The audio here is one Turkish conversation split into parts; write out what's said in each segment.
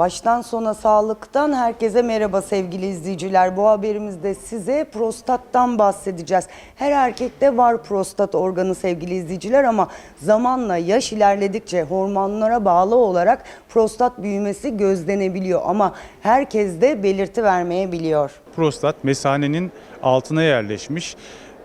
Baştan sona sağlıktan herkese merhaba sevgili izleyiciler. Bu haberimizde size prostattan bahsedeceğiz. Her erkekte var prostat organı sevgili izleyiciler ama zamanla yaş ilerledikçe hormonlara bağlı olarak prostat büyümesi gözlenebiliyor ama herkes de belirti vermeyebiliyor. Prostat mesanenin altına yerleşmiş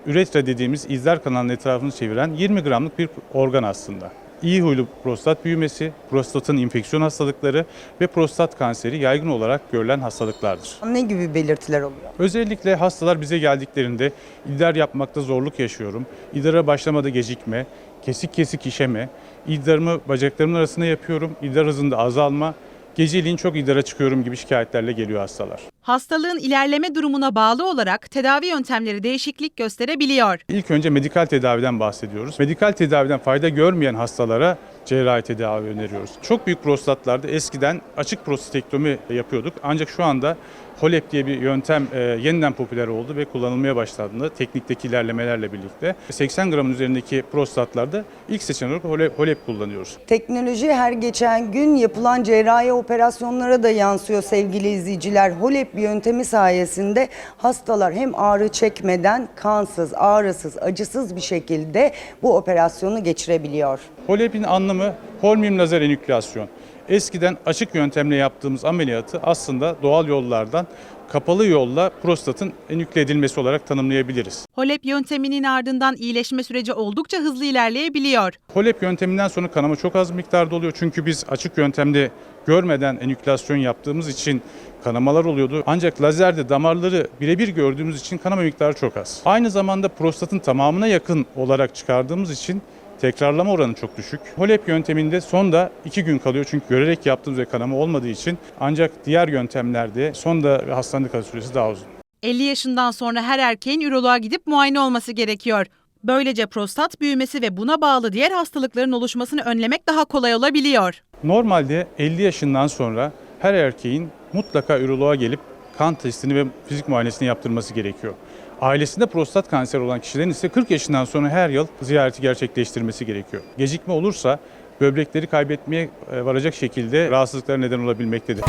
üretra dediğimiz izler kanalının etrafını çeviren 20 gramlık bir organ aslında. İyi huylu prostat büyümesi, prostatın infeksiyon hastalıkları ve prostat kanseri yaygın olarak görülen hastalıklardır. Ne gibi belirtiler oluyor? Özellikle hastalar bize geldiklerinde idrar yapmakta zorluk yaşıyorum, idrara başlamada gecikme, kesik kesik işeme, idrarımı bacaklarımın arasında yapıyorum, idrar hızında azalma, geceliğin çok idrara çıkıyorum gibi şikayetlerle geliyor hastalar. Hastalığın ilerleme durumuna bağlı olarak tedavi yöntemleri değişiklik gösterebiliyor. İlk önce medikal tedaviden bahsediyoruz. Medikal tedaviden fayda görmeyen hastalara cerrahi tedavi öneriyoruz. Çok büyük prostatlarda eskiden açık prostatektomi yapıyorduk. Ancak şu anda HOLEP diye bir yöntem e, yeniden popüler oldu ve kullanılmaya başlandı teknikteki ilerlemelerle birlikte. 80 gramın üzerindeki prostatlarda ilk seçenek olarak HOLEP, HOLEP kullanıyoruz. Teknoloji her geçen gün yapılan cerrahi operasyonlara da yansıyor sevgili izleyiciler. HOLEP yöntemi sayesinde hastalar hem ağrı çekmeden kansız, ağrısız, acısız bir şekilde bu operasyonu geçirebiliyor. HOLEP'in anlamı holmium lazer enükleasyon. Eskiden açık yöntemle yaptığımız ameliyatı aslında doğal yollardan kapalı yolla prostatın enükle edilmesi olarak tanımlayabiliriz. HOLEP yönteminin ardından iyileşme süreci oldukça hızlı ilerleyebiliyor. HOLEP yönteminden sonra kanama çok az miktarda oluyor. Çünkü biz açık yöntemde görmeden enüklasyon yaptığımız için kanamalar oluyordu. Ancak lazerde damarları birebir gördüğümüz için kanama miktarı çok az. Aynı zamanda prostatın tamamına yakın olarak çıkardığımız için tekrarlama oranı çok düşük. HOLEP yönteminde sonda 2 gün kalıyor çünkü görerek yaptığımız ve kanama olmadığı için ancak diğer yöntemlerde sonda ve hastanede kalış süresi daha uzun. 50 yaşından sonra her erkeğin üroloğa gidip muayene olması gerekiyor. Böylece prostat büyümesi ve buna bağlı diğer hastalıkların oluşmasını önlemek daha kolay olabiliyor. Normalde 50 yaşından sonra her erkeğin mutlaka üroloğa gelip kan testini ve fizik muayenesini yaptırması gerekiyor. Ailesinde prostat kanseri olan kişilerin ise 40 yaşından sonra her yıl ziyareti gerçekleştirmesi gerekiyor. Gecikme olursa böbrekleri kaybetmeye e, varacak şekilde rahatsızlıklara neden olabilmektedir.